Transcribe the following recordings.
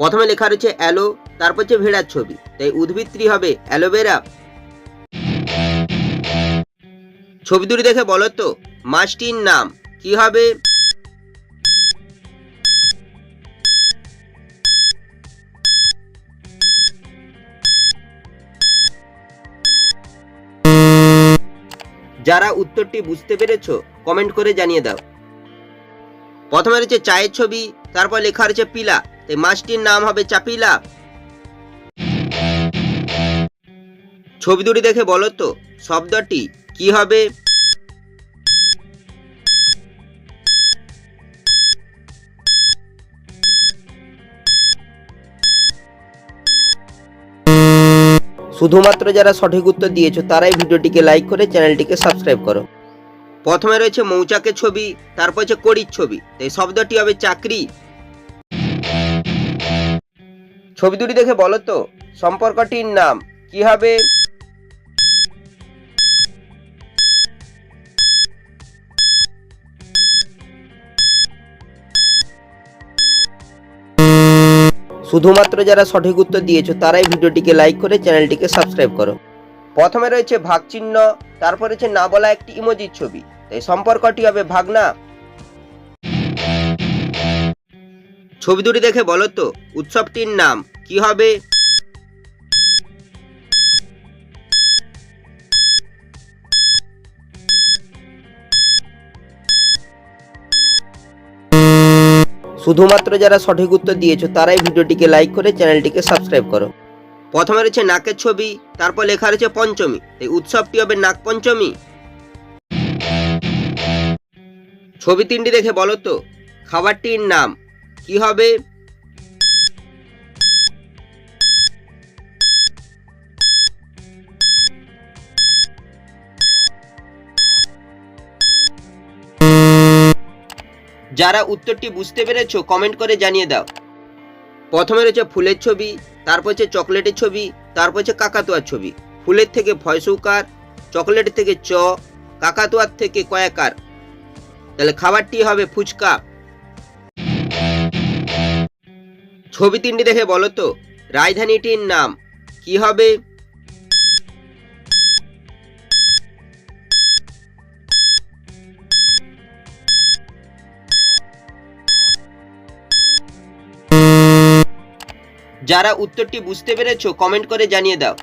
প্রথমে লেখা রয়েছে অ্যালো, তারপর হচ্ছে ভেড়ার ছবি। তাই উদ্ভিদটি হবে অ্যালোভেরা। ছবি দুটি দেখে বলো তো, মাছটির নাম কি হবে? যারা উত্তরটি বুঝতে পেরেছ, কমেন্ট করে জানিয়ে দাও। প্রথমে রয়েছে চায়ের ছবি, তারপর লেখা রয়েছে পিলা। তাই মাছটির নাম হবে চাপিলা। ছবি দুটি দেখে বলো তো, শব্দটি কি হবে? শুধুমাত্র যারা সঠিক উত্তর দিয়েছ, তারাই ভিডিওটিকে লাইক করে চ্যানেলটিকে সাবস্ক্রাইব করো। প্রথমে রয়েছে মৌচাকের ছবি, তারপর হচ্ছে কড়ির ছবি। তাই শব্দটি হবে চাকরি। ছবি দুটি দেখে বলো তো, সম্পর্কটির নাম, কি হবে? শুধুমাত্র যারা সঠিক উত্তর দিয়েছ, তারাই ভিডিওটিকে লাইক করে চ্যানেলটিকে সাবস্ক্রাইব করো। প্রথমে রয়েছে ভাগ চিহ্ন তারপর রয়েছে না বলা একটি ইমোজির ছবি। তাই সম্পর্কটি হবে ভাগনা। ছবি দুটি দেখে বলো তো, উৎসবটির নাম কি হবে? শুধুমাত্র যারা সঠিক উত্তর দিয়েছ, তারাই ভিডিওটিকে লাইক করে চ্যানেলটিকে সাবস্ক্রাইব করো। প্রথমে রয়েছে নাকের ছবি, তারপর লেখা রয়েছে পঞ্চমী। এই উৎসবটি হবে নাক পঞ্চমী। ছবি তিনটি দেখে বলো তো, খাবারটির নাম কি হবে? যারা উত্তরটি বুঝতে পেরেছ কমেন্ট করে জানিয়ে দাও। প্রথমে রয়েছে ফুলের ছবি, তারপর হচ্ছে চকলেটের ছবি, তারপর হচ্ছে কাকাতুয়ার ছবি। ফুলের থেকে ফয়সুকার চকলেটের থেকে চ, কাকাতুয়ার থেকে কয়াকার। তাহলে খাবারটি হবে ফুচকা। ছবি তিনটি দেখে বলো তো। রাজধানীটির নাম কি হবে? যারা উত্তরটি বুঝতে পেরেছ কমেন্ট করে জানিয়ে দাও।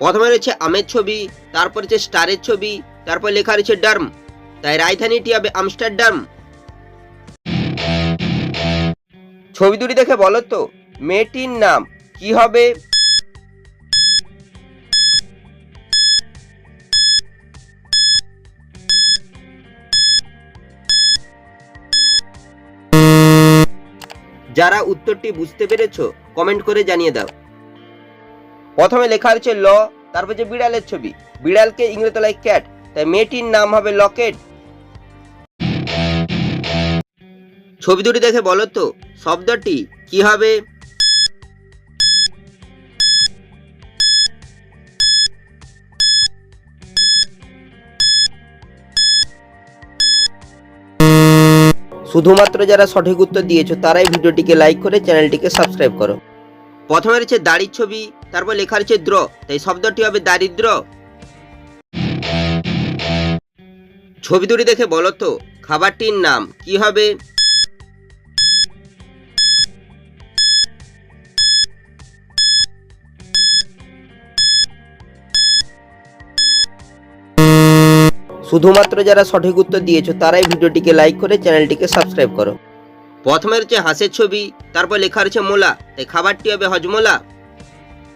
প্রথমে রয়েছে আমের ছবি, তারপর হচ্ছে স্টারের ছবি, তারপর লেখা রয়েছে ডার্ম। তাই রাজধানীটি হবে আমস্টারডাম। ছবি দুটি দেখে বলো তো, মেয়েটির নাম কি হবে? যারা উত্তরটি বুঝতে পেরেছ কমেন্ট করে জানিয়ে দাও। প্রথমে লেখা রয়েছে ল, তারপর যে বিড়ালের ছবি। বিড়ালকে ইংরেতলায় ক্যাট তাই মেয়েটির নাম হবে লকেট ছবি দুটি দেখে বলো তো, শব্দটি কি হবে? শুধুমাত্র যারা সঠিক উত্তর দিয়েছ, তারাই ভিডিওটিকে লাইক করে চ্যানেলটিকে সাবস্ক্রাইব করো। প্রথমে রয়েছে দাড়ির ছবি, তারপর লেখা রয়েছে দ্র, তাই শব্দটি হবে দারিদ্র। ছবি দুটি দেখে বলো তো, খাবারটির নাম কি হবে? শুধুমাত্র যারা সঠিক উত্তর দিয়েছ, তারাই ভিডিওটিকে লাইক করে চ্যানেলটিকে সাবস্ক্রাইব করো। প্রথমে রয়েছে হাঁসের ছবি, তারপর লেখা রয়েছে মোলা, তাই খাবারটি হবে হজমোলা।